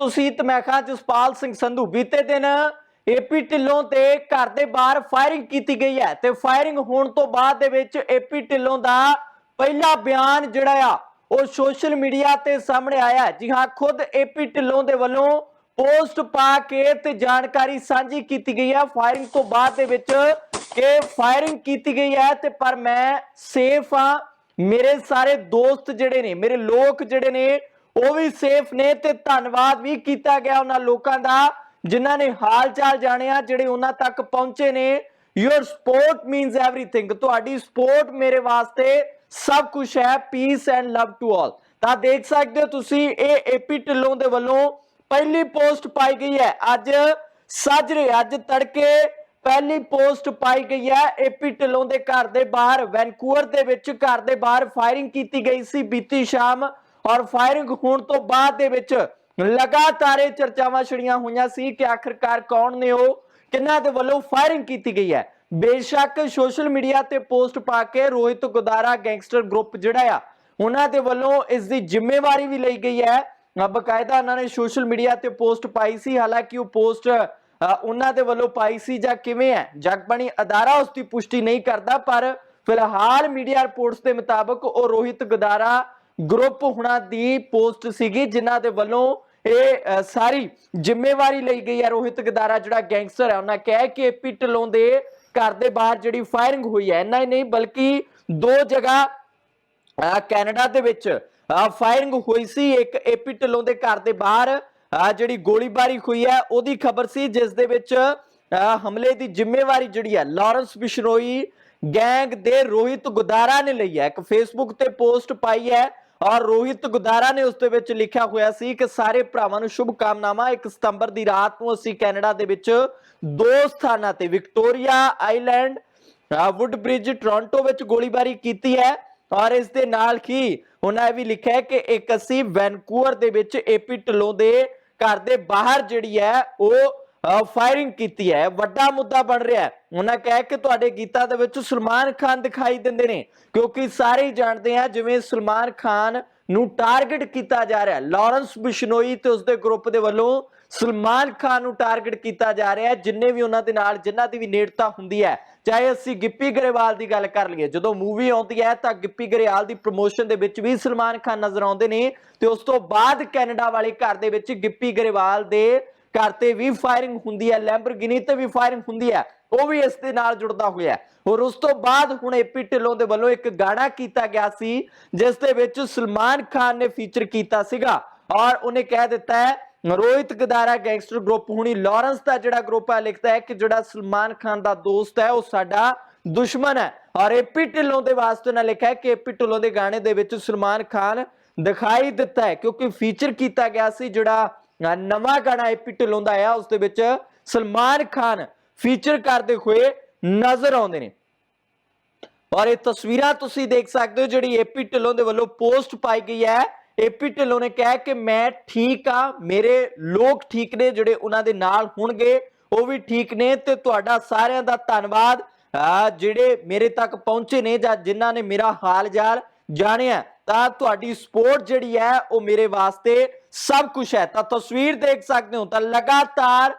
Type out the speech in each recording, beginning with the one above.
ਤੁਸੀਂ ਤਮੈਖਾ ਜਸਪਾਲ ਸਿੰਘ ਸੰਧੂ ਬੀਤੇ ਦਿਨ ਏਪੀ ਢਿੱਲੋਂ ਤੇ ਘਰ ਦੇ ਬਾਹਰ ਫਾਇਰਿੰਗ ਕੀਤੀ ਗਈ ਹੈ ਤੇ ਫਾਇਰਿੰਗ ਹੋਣ ਤੋਂ ਬਾਅਦ ਦੇ ਵਿੱਚ ਏਪੀ ਢਿੱਲੋਂ ਦਾ ਪਹਿਲਾ ਬਿਆਨ ਜਿਹੜਾ ਆ, ਉਹ ਸੋਸ਼ਲ ਮੀਡੀਆ ਤੇ ਸਾਹਮਣੇ ਆਇਆ ਜੀ ਹਾਂ, ਖੁਦ ਏਪੀ ਢਿੱਲੋਂ ਦੇ ਵੱਲੋਂ ਪੋਸਟ ਪਾ ਕੇ ਤੇ ਜਾਣਕਾਰੀ ਸਾਂਝੀ ਕੀਤੀ ਗਈ ਹੈ। ਫਾਇਰਿੰਗ ਤੋਂ ਬਾਅਦ ਦੇ ਵਿੱਚ ਕਿ ਫਾਇਰਿੰਗ ਕੀਤੀ ਗਈ ਹੈ ਤੇ ਪਰ ਮੈਂ ਸੇਫ ਆ ਮੇਰੇ ਸਾਰੇ ਦੋਸਤ ਜਿਹੜੇ ਨੇ, ਮੇਰੇ ਲੋਕ ਜਿਹੜੇ ਨੇ ਉਹ ਵੀ ਸੇਫ ਨੇ ਤੇ ਧੰਨਵਾਦ ਵੀ ਕੀਤਾ ਗਿਆ ਉਹਨਾਂ ਲੋਕਾਂ ਦਾ, ਜਿਨ੍ਹਾਂ ਨੇ ਹਾਲ ਚਾਲ ਜਾਣਿਆ ਜਿਹੜੇ ਉਹਨਾਂ ਤੱਕ ਪਹੁੰਚੇ ਨੇ। ਯੋਰ ਸਪੋਰਟ ਮੀਨਸ ਐਵਰੀਥਿੰਗ ਤੁਹਾਡੀ ਸਪੋਰਟ ਮੇਰੇ ਵਾਸਤੇ ਸਭ ਕੁਝ ਹੈ। Peace and love to all ਤਾਂ ਦੇਖ ਸਕਦੇ ਹੋ ਤੁਸੀਂ, ਇਹ ਏਪੀ ਢਿੱਲੋਂ ਦੇ ਵੱਲੋਂ ਪਹਿਲੀ ਪੋਸਟ ਪਾਈ ਗਈ ਹੈ। ਅੱਜ ਸਾਜਰੇ ਅੱਜ ਤੜਕੇ ਪਹਿਲੀ ਪੋਸਟ ਪਾਈ ਗਈ ਹੈ। ਏਪੀ ਢਿੱਲੋਂ ਦੇ ਘਰ ਦੇ ਬਾਹਰ ਵੈਨਕੂਵਰ ਦੇ ਵਿੱਚ ਘਰ ਦੇ ਬਾਹਰ ਫਾਇਰਿੰਗ ਕੀਤੀ ਗਈ ਸੀ ਬੀਤੀ ਸ਼ਾਮ। ਔਰ ਫਾਇਰਿੰਗ ਹੋਣ ਤੋਂ ਬਾਅਦ ਦੇ ਵਿੱਚ ਲਗਾਤਾਰ ਇਹ ਚਰਚਾਵਾਂ ਛੜੀਆਂ ਹੋਈਆਂ ਸੀ ਕਿ ਆਖਰਕਾਰ ਕੌਣ ਨੇ ਉਹ ਕਿਹਨਾਂ ਦੇ ਵੱਲੋਂ ਫਾਇਰਿੰਗ ਕੀਤੀ ਗਈ ਹੈ। ਬੇਸ਼ੱਕ ਸੋਸ਼ਲ ਮੀਡੀਆ ਤੇ ਪੋਸਟ ਪਾ ਕੇ ਰੋਹਿਤ ਗੁਦਾਰਾ ਗੈਂਗਸਟਰ ਗਰੁੱਪ ਜਿਹੜਾ ਆ ਉਹਨਾਂ ਦੇ ਵੱਲੋਂ ਇਸ ਦੀ ਜ਼ਿੰਮੇਵਾਰੀ ਵੀ ਲਈ ਗਈ ਹੈ। ਅ, ਬਕਾਇਦਾ ਉਹਨਾਂ ਨੇ ਸੋਸ਼ਲ ਮੀਡੀਆ ਤੇ ਪੋਸਟ ਪਾਈ ਸੀ ਹਾਲਾਂਕਿ ਉਹ ਪੋਸਟ ਉਹਨਾਂ ਦੇ ਵੱਲੋਂ ਪਾਈ ਸੀ ਜਾਂ ਕਿਵੇਂ ਹੈ ਜਗਬਾਣੀ ਅਦਾਰਾ ਉਸ ਦੀ ਪੁਸ਼ਟੀ ਨਹੀਂ ਕਰਦਾ ਪਰ ਫਿਲਹਾਲ ਮੀਡੀਆ ਰਿਪੋਰਟਸ ਦੇ ਮੁਤਾਬਕ ਉਹ ਰੋਹਿਤ ਗੁਦਾਰਾ ਗਰੁੱਪ ਹੁਣਾਂ ਦੀ ਪੋਸਟ ਸੀਗੀ, ਜਿਨ੍ਹਾਂ ਦੇ ਵੱਲੋਂ ਇਹ ਸਾਰੀ ਜ਼ਿੰਮੇਵਾਰੀ ਲਈ ਗਈ ਹੈ ਰੋਹਿਤ ਗਦਾਰਾ, ਜਿਹੜਾ ਗੈਂਗਸਟਰ ਹੈ, ਉਹਨਾਂ ਕਿਹਾ ਕਿ ਏਪੀ ਢਿੱਲੋਂ ਦੇ ਘਰ ਦੇ ਬਾਹਰ ਜਿਹੜੀ ਫਾਇਰਿੰਗ ਹੋਈ ਹੈ। ਇੰਨਾ ਹੀ ਨਹੀਂ, ਬਲਕਿ ਦੋ ਜਗ੍ਹਾ ਕੈਨੇਡਾ ਦੇ ਵਿੱਚ ਫਾਇਰਿੰਗ ਹੋਈ ਸੀ। ਇੱਕ ਏਪੀ ਢਿੱਲੋਂ ਦੇ ਘਰ ਦੇ ਬਾਹਰ ਜਿਹੜੀ ਗੋਲੀਬਾਰੀ ਹੋਈ ਹੈ, ਉਹਦੀ ਖਬਰ ਸੀ, ਜਿਸ ਦੇ ਵਿੱਚ ਹਮਲੇ ਦੀ ਜ਼ਿੰਮੇਵਾਰੀ ਜਿਹੜੀ ਹੈ, ਲਾਰੈਂਸ ਬਿਸ਼ਨੋਈ ਗੈਂਗ ਦੇ ਰੋਹਿਤ ਗੁਦਾਰਾ ਨੇ ਲਈ ਹੈ। ਇੱਕ ਫੇਸਬੁੱਕ ਤੇ ਪੋਸਟ ਪਾਈ ਹੈ ਔਰ ਰੋਹਿਤ ਗੁਦਾਰਾ ਨੇ ਉਸ ਦੇ ਵਿੱਚ ਲਿਖਿਆ ਹੋਇਆ ਸੀ ਕਿ ਸਾਰੇ ਭਰਾਵਾਂ ਨੂੰ ਸ਼ੁਭ ਕਾਮਨਾਵਾਂ। 1 ਸਤੰਬਰ ਦੀ ਰਾਤ ਨੂੰ ਅਸੀਂ ਕੈਨੇਡਾ ਦੇ ਵਿੱਚ ਦੋ ਸਥਾਨਾਂ ਤੇ, Victoria Island Woodbridge Toronto ਵਿੱਚ ਗੋਲੀਬਾਰੀ ਕੀਤੀ ਹੈ। ਔਰ ਇਸ ਦੇ ਨਾਲ ਹੀ ਉਹਨਾਂ ਇਹ ਵੀ ਲਿਖਿਆ ਹੈ ਕਿ ਇੱਕ ਅਸੀਂ ਵੈਨਕੂਵਰ ਦੇ ਵਿੱਚ ਏਪੀ ਢਿੱਲੋਂ ਦੇ ਘਰ ਦੇ ਬਾਹਰ ਜਿਹੜੀ ਹੈ, ਉਹ ਫਾਇਰਿੰਗ ਕੀਤੀ ਹੈ, ਵੱਡਾ ਮੁੱਦਾ ਬਣ ਰਿਹਾ ਹੈ। ਉਹਨਾਂ ਕਹਿ ਕਿ ਤੁਹਾਡੇ ਗੀਤਾਂ ਦੇ ਵਿੱਚ ਸਲਮਾਨ ਖਾਨ ਦਿਖਾਈ ਦਿੰਦੇ ਨੇ, ਕਿਉਂਕਿ ਸਾਰੇ ਜਾਣਦੇ ਆ ਜਿਵੇਂ ਸਲਮਾਨ ਖਾਨ ਨੂੰ ਟਾਰਗੇਟ ਕੀਤਾ ਜਾ ਰਿਹਾ ਹੈ। ਲਾਰੈਂਸ ਬਿਸ਼ਨੋਈ ਤੇ ਉਸਦੇ ਗਰੁੱਪ ਦੇ ਵੱਲੋਂ ਸਲਮਾਨ ਖਾਨ ਨੂੰ ਟਾਰਗੇਟ ਕੀਤਾ ਜਾ ਰਿਹਾ ਹੈ, ਜਿੰਨੇ ਵੀ ਉਹਨਾਂ ਦੇ ਨਾਲ, ਜਿਨ੍ਹਾਂ ਦੀ ਵੀ ਨੇੜਤਾ ਹੁੰਦੀ ਹੈ, ਚਾਹੇ ਅਸੀਂ ਗਿੱਪੀ ਗਰੇਵਾਲ ਦੀ ਗੱਲ ਕਰ ਲਈਏ, ਜਦੋਂ ਮੂਵੀ ਆਉਂਦੀ ਹੈ ਤਾਂ ਗਿੱਪੀ ਗਰੇਵਾਲ ਦੀ ਪ੍ਰੋਮੋਸ਼ਨ ਦੇ ਵਿੱਚ ਵੀ ਸਲਮਾਨ ਖਾਨ ਨਜ਼ਰ ਆਉਂਦੇ ਨੇ ਤੇ ਉਸ ਤੋਂ ਬਾਅਦ ਕੈਨੇਡਾ ਵਾਲੇ ਘਰ ਦੇ ਵਿੱਚ ਗਿੱਪੀ ਗਰੇਵਾਲ ਦੇ ਘਰ ਤੇ ਵੀ ਫਾਇਰਿੰਗ ਹੁੰਦੀ ਹੈ ਲੈਂਬਰਗਿਨੀ ਤੇ ਵੀ ਫਾਇਰਿੰਗ ਹੁੰਦੀ ਹੈ, ਉਹ ਵੀ ਇਸ ਦੇ ਨਾਲ ਜੁੜਦਾ ਹੋਇਆ ਔਰ ਉਸ ਤੋਂ ਬਾਅਦ ਹੁਣ ਏਪੀ ਢਿੱਲੋਂ ਦੇ ਵੱਲੋਂ ਇੱਕ ਗਾਣਾ ਕੀਤਾ ਗਿਆ ਸੀ, ਜਿਸ ਦੇ ਵਿੱਚ ਸਲਮਾਨ ਖਾਨ ਨੇ ਫੀਚਰ ਕੀਤਾ ਸੀਗਾ। ਔਰ ਉਹਨੇ ਕਹਿ ਦਿੱਤਾ ਹੈ, ਰੋਹਿਤ ਗਦਾਰਾ ਗੈਂਗਸਟਰ ਗਰੁੱਪ ਹੁਣੀ ਲਾਰੈਂਸ ਦਾ ਜਿਹੜਾ ਗਰੁੱਪ ਹੈ, ਲਿਖਦਾ ਹੈ ਕਿ ਜਿਹੜਾ ਸਲਮਾਨ ਖਾਨ ਦਾ ਦੋਸਤ ਹੈ, ਉਹ ਸਾਡਾ ਦੁਸ਼ਮਣ ਹੈ। ਔਰ ਏਪੀ ਢਿੱਲੋਂ ਦੇ ਵਾਸਤੇ ਨਾ ਲਿਖਿਆ ਹੈ ਕਿ ਏਪੀ ਢਿੱਲੋਂ ਦੇ ਗਾਣੇ ਦੇ ਵਿੱਚ ਸਲਮਾਨ ਖਾਨ ਦਿਖਾਈ ਦਿੱਤਾ ਹੈ, ਕਿਉਂਕਿ ਫੀਚਰ ਕੀਤਾ ਗਿਆ ਸੀ ਜਿਹੜਾ ਨਵਾਂ ਗਾਣਾ ਏਪੀ ਢਿੱਲੋਂ ਦਾ ਆ, ਉਸ ਦੇ ਵਿੱਚ ਸਲਮਾਨ ਖਾਨ ਫੀਚਰ ਕਰਦੇ ਹੋਏ ਨਜ਼ਰ ਆਉਂਦੇ ਨੇ। ਔਰ ਇਹ ਤਸਵੀਰਾਂ ਤੁਸੀਂ ਦੇਖ ਸਕਦੇ ਹੋ, ਜਿਹੜੀ ਏਪੀ ਢਿੱਲੋਂ ਦੇ ਵੱਲੋਂ ਪੋਸਟ ਪਾਈ ਗਈ ਹੈ। ਏਪੀ ਢਿੱਲੋਂ ਨੇ ਕਿਹਾ ਕਿ ਮੈਂ ਠੀਕ ਆ, ਮੇਰੇ ਲੋਕ ਠੀਕ ਨੇ, ਜਿਹੜੇ ਉਹਨਾਂ ਦੇ ਨਾਲ ਹੋਣਗੇ, ਉਹ ਵੀ ਠੀਕ ਨੇ ਤੇ ਤੁਹਾਡਾ ਸਾਰਿਆਂ ਦਾ ਧੰਨਵਾਦ। ਜਿਹੜੇ ਮੇਰੇ ਤੱਕ ਪਹੁੰਚੇ ਨੇ ਜਾਂ ਜਿਨ੍ਹਾਂ ਨੇ ਮੇਰਾ ਹਾਲ ਜਾਲ ਜਾਣਿਆ ਤਾਂ ਤੁਹਾਡੀ ਸਪੋਰਟ ਜਿਹੜੀ ਹੈ ਉਹ ਮੇਰੇ ਵਾਸਤੇ ਸਭ ਕੁਝ ਹੈ। ਤਾਂ ਤਸਵੀਰ ਦੇਖ ਸਕਦੇ ਹੋ ਤਾਂ ਲਗਾਤਾਰ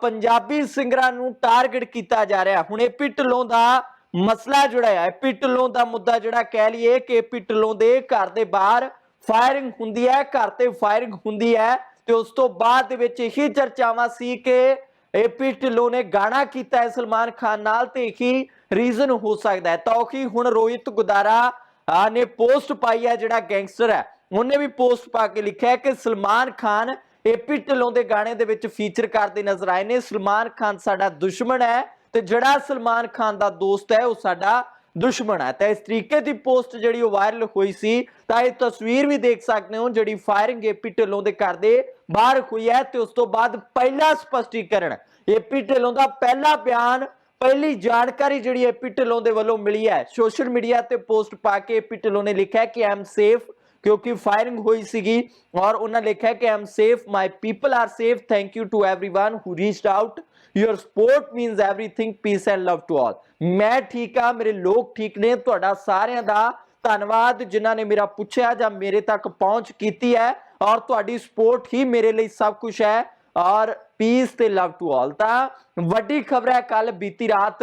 ਪੰਜਾਬੀ ਸਿੰਗਰਾਂ ਨੂੰ ਟਾਰਗੇਟ ਕੀਤਾ ਜਾ ਰਿਹਾ। ਹੁਣ ਇਹ ਪਿੱਟਲੋਂ ਦਾ ਮਸਲਾ ਜੁੜਿਆ ਹੈ। ਪਿੱਟਲੋਂ ਦਾ ਮੁੱਦਾ ਜਿਹੜਾ ਕਹਿ ਲਈਏ ਕਿ ਪਿੱਟਲੋਂ ਦੇ ਘਰ ਦੇ ਬਾਹਰ ਫਾਇਰਿੰਗ ਹੁੰਦੀ ਹੈ, ਘਰ ਤੇ ਫਾਇਰਿੰਗ ਹੁੰਦੀ ਹੈ ਤੇ ਉਸ ਤੋਂ ਬਾਅਦ ਦੇ ਵਿੱਚ ਇਹੀ ਚਰਚਾਵਾਂ ਸੀ ਕਿ ਇਹ ਪਿੱਟਲੋਂ ਨੇ ਗਾਣਾ ਕੀਤਾ ਹੈ ਸਲਮਾਨ ਖਾਨ ਨਾਲ ਤੇ ਇਹੀ ਰੀਜ਼ਨ ਹੋ ਸਕਦਾ ਹੈ। ਤਾਂ ਉਹੀ ਹੁਣ ਰੋਹਿਤ ਗੁਦਾਰਾ ਆ ਨੇ ਪੋਸਟ ਪਾਈ ਹੈ ਜਿਹੜਾ ਗੈਂਗਸਟਰ ਹੈ। ਉਹਨੇ ਵੀ ਪੋਸਟ ਪਾ ਕੇ ਲਿਖਿਆ ਕਿ ਸਲਮਾਨ ਖਾਨ ਏਪੀ ਢਿੱਲੋਂ ਦੇ ਗਾਣੇ ਦੇ ਵਿੱਚ ਫੀਚਰ ਕਰਦੇ ਨਜ਼ਰ ਆਏ ਨੇ। ਸਲਮਾਨ ਖਾਨ ਸਾਡਾ ਦੁਸ਼ਮਣ ਹੈ ਤੇ ਜਿਹੜਾ ਸਲਮਾਨ ਖਾਨ ਦਾ ਦੋਸਤ ਹੈ, ਉਹ ਸਾਡਾ ਦੁਸ਼ਮਣ ਹੈ। ਤਾਂ ਇਸ ਤਰੀਕੇ ਦੀ ਪੋਸਟ ਜਿਹੜੀ ਉਹ ਵਾਇਰਲ ਹੋਈ ਸੀ, ਤਾਂ ਇਹ ਤਸਵੀਰ ਵੀ ਦੇਖ ਸਕਦੇ ਹੋ ਜਿਹੜੀ ਫਾਇਰਿੰਗ ਏਪੀ ਢਿੱਲੋਂ ਦੇ ਘਰ ਦੇ ਬਾਹਰ ਹੋਈ ਹੈ ਤੇ ਉਸ ਤੋਂ ਬਾਅਦ ਪਹਿਲਾ ਸਪਸ਼ਟੀਕਰਨ ਏਪੀ ਢਿੱਲੋਂ ਦਾ ਪਹਿਲਾ ਬਿਆਨ ਪਹਿਲੀ ਜਾਣਕਾਰੀ ਜਿਹੜੀ ਏਪੀ ਢਿੱਲੋਂ ਦੇ ਵੱਲੋਂ ਮਿਲੀ ਹੈ ਸੋਸ਼ਲ ਮੀਡੀਆ ਤੇ ਪੋਸਟ ਪਾ ਕੇ ਏਪੀ ਢਿੱਲੋਂ ਨੇ ਲਿਖਿਆ ਕਿ ਆਮ ਸੇਫ ਕਿਉਂਕਿ ਫਾਇਰਿੰਗ ਹੋਈ ਸੀਗੀ ਔਰ ਉਹਨਾਂ ਲਿਖਿਆ ਕਿ I'm safe my people are safe thank you to everyone who reached out your support means everything peace and love to all ਮੈਂ ਠੀਕ ਆ ਮੇਰੇ ਲੋਕ ਠੀਕ ਨੇ ਤੁਹਾਡਾ ਸਾਰਿਆਂ ਦਾ ਧੰਨਵਾਦ ਜਿਨ੍ਹਾਂ ਨੇ ਮੇਰਾ ਪੁੱਛਿਆ ਜਾਂ ਮੇਰੇ ਤੱਕ ਪਹੁੰਚ ਕੀਤੀ ਹੈ ਔਰ ਤੁਹਾਡੀ ਸਪੋਰਟ ਹੀ ਮੇਰੇ ਲਈ ਸਭ ਕੁਝ ਹੈ ਔਰ ਪੀਸ ਤੇ ਲਵ ਟੂ ਆਲ ਤਾਂ ਵੱਡੀ ਖਬਰ ਹੈ ਕੱਲ ਬੀਤੀ ਰਾਤ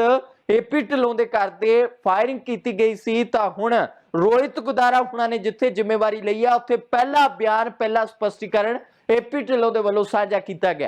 ਏਪੀ ਢਿੱਲੋਂ ਦੇ ਘਰ ਤੇ ਫਾਇਰਿੰਗ ਕੀਤੀ ਗਈ ਸੀ ਤਾਂ ਹੁਣ ਰੋਹਿਤ ਗੁਦਾਰਾ ਹੁਣਾਂ ਨੇ ਜਿੱਥੇ ਜ਼ਿੰਮੇਵਾਰੀ ਲਈ ਆ, ਉੱਥੇ ਪਹਿਲਾ ਬਿਆਨ, ਪਹਿਲਾ ਸਪਸ਼ਟੀਕਰਨ ਏਪੀ ਢਿੱਲੋਂ ਦੇ ਵੱਲੋਂ ਸਾਂਝਾ ਕੀਤਾ ਗਿਆ।